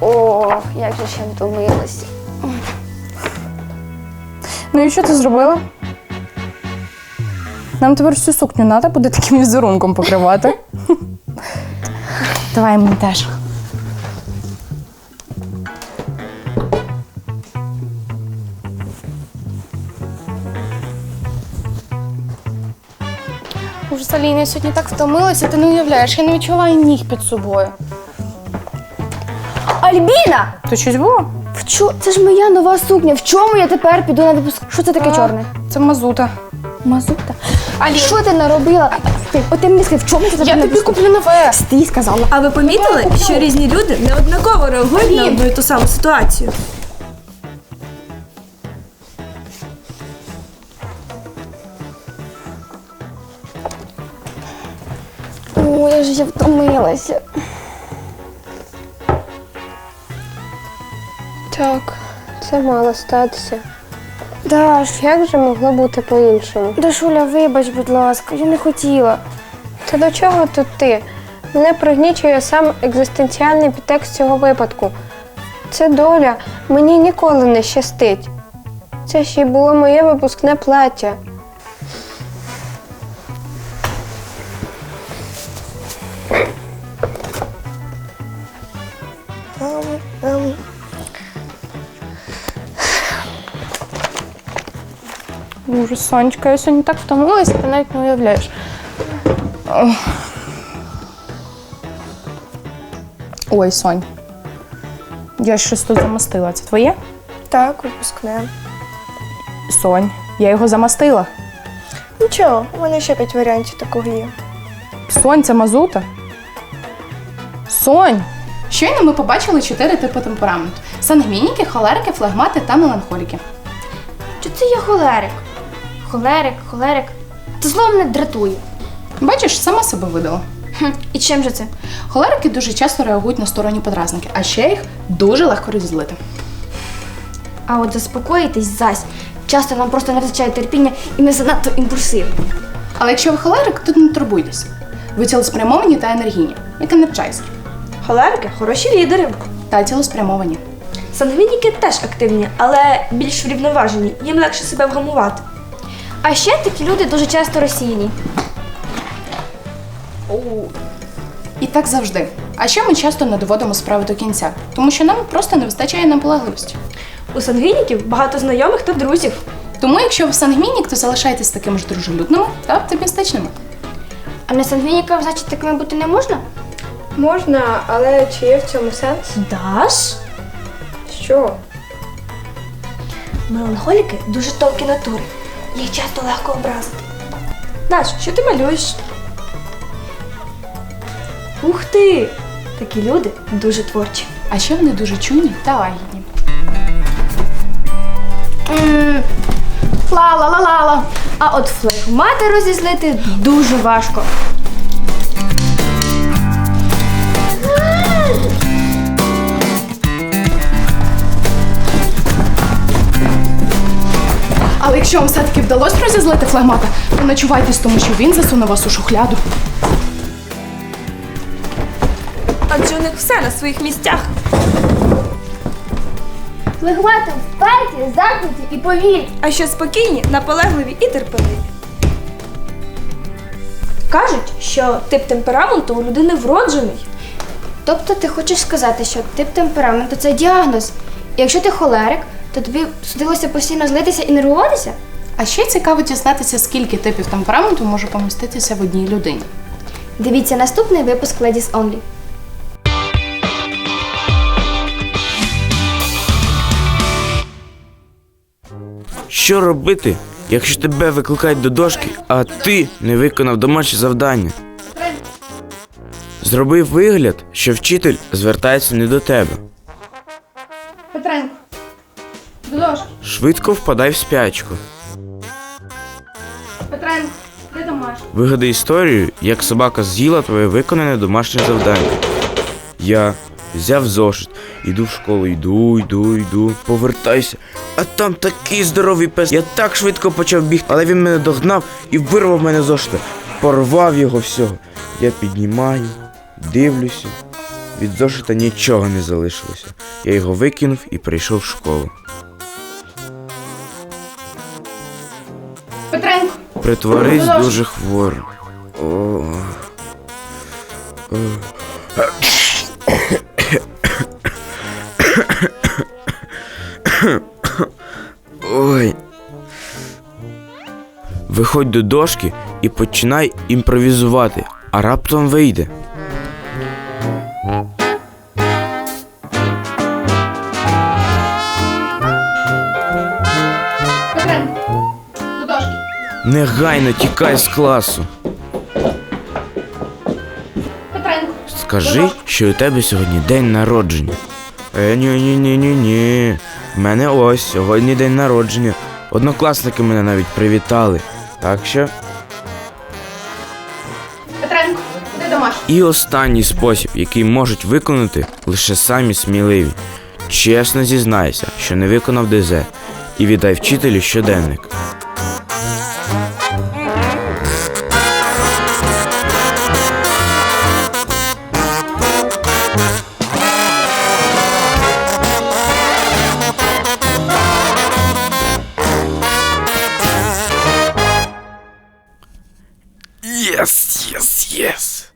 О, як же ще втомилася. Ну і що ти зробила? Нам тепер всю сукню треба буде таким візерунком покривати. Давай мені теж. Уже Саліна, я сьогодні так втомилася, ти не уявляєш, я не відчуваю ніг під собою. Альбіна! То щось було? В чо... Це ж моя нова сукня. В чому я тепер піду на випуск? Що це таке чорне? Це мазута. Мазута. Що ти наробила? Ти, от ти мені скажи, в чому це Я тобі куплю нове. Стій, сказала. А ви помітили, що різні люди неоднаково реагують на одну і ту саму ситуацію? О, я ж я втомилася. Так, це мало статися. Даш, Як же могло бути по-іншому? Дашуля, вибач, будь ласка, я не хотіла. Та до чого тут ти? Мене пригнічує сам екзистенціальний підтекст цього випадку. Це доля, мені ніколи не щастить. Це ще й було моє випускне плаття. Боже, Сонечка, я сьогодні так втомилася, ти навіть не уявляєш. Ой, Сонь. Я щось тут замастила. Це твоє? Так, випускне. Сонь. Я його замастила. Нічого, у мене ще п'ять варіантів такого є. Сонь, це мазута. Сонь. Щойно ми побачили чотири типи темпераменту: сангвініки, холерики, флегмати та меланхоліки. Чи це я холерик? Холерик, холерик. Це слово мене дратує. Бачиш, сама себе видала. Хм, і чим же це? Холерики дуже часто реагують на сторонні подразники, а ще їх дуже легко розізлити. А от заспокоїтись зась. Часто нам просто не вистачає терпіння і ми занадто імпульсивні. Але якщо ви холерик, то не турбуйтесь. Ви цілеспрямовані та енергійні, як енерджайзер. Холерики хороші лідери. Та цілеспрямовані. Сангвініки теж активні, але більш врівноважені. Їм легше себе вгамувати. А ще такі люди дуже часто розсіяні. І так завжди. А ще ми часто не доводимо справи до кінця, тому що нам просто не вистачає наполегливості. У сангвініків багато знайомих та друзів. Тому, якщо ви сангвінік, то залишайтесь такими ж дружелюбними та оптимістичними. А на сангвініках, значить, такими бути не можна? Можна, але чи є в цьому сенс? Даш? Що? Меланхоліки дуже тонкі натури. Їх часто легко образити. Наш, що ти малюєш? Ух ти! Такі люди дуже творчі. А ще вони дуже чуйні та лагідні. Ла-ла-ла-ла-ла. А от флегмати розізлити дуже важко. Якщо вам все-таки вдалося розізлити флегмата, то ночувайтесь, тому що він засуне вас у шухляду. Адже у них все на своїх місцях. Флегмати вперті, закриті і повільні. А ще спокійні, наполегливі і терпеливі. Кажуть, що тип темпераменту у людини вроджений. Тобто ти хочеш сказати, що тип темпераменту це діагноз. І якщо ти холерик, то тобі судилося постійно злитися і нервуватися? А ще цікаво дізнатися, скільки типів темпераменту може поміститися в одній людині. Дивіться наступний випуск Ladies Only. Що робити, якщо тебе викликають до дошки, а ти не виконав домашнє завдання? Зроби вигляд, що вчитель звертається не до тебе. Петренко. Швидко впадай в спячку. Петренко, де домашній? Вигадай історію, як собака з'їла твоє виконане домашнє завдання. Я взяв зошит, іду в школу, йду, йду, йду, повертайся. А там такий здоровий пес. Я так швидко почав бігти, але він мене догнав і вирвав мене зошита. Порвав його всього. Я піднімаю, дивлюся. від зошита нічого не залишилося. Я його викинув і прийшов в школу. Притворись дуже хворим. О. О. Ой. Виходь до дошки і починай імпровізувати, а раптом вийде. Негайно тікай з класу. Петренко, Скажи, що у тебе сьогодні день народження. Е, ні, ні, ні, ні, ні. В мене ось сьогодні день народження. Однокласники мене навіть привітали. Так що. Петренко, де домашній? І останній спосіб, який можуть виконати лише самі сміливі. Чесно зізнайся, що не виконав ДЗ, і віддай вчителю щоденник. Yes!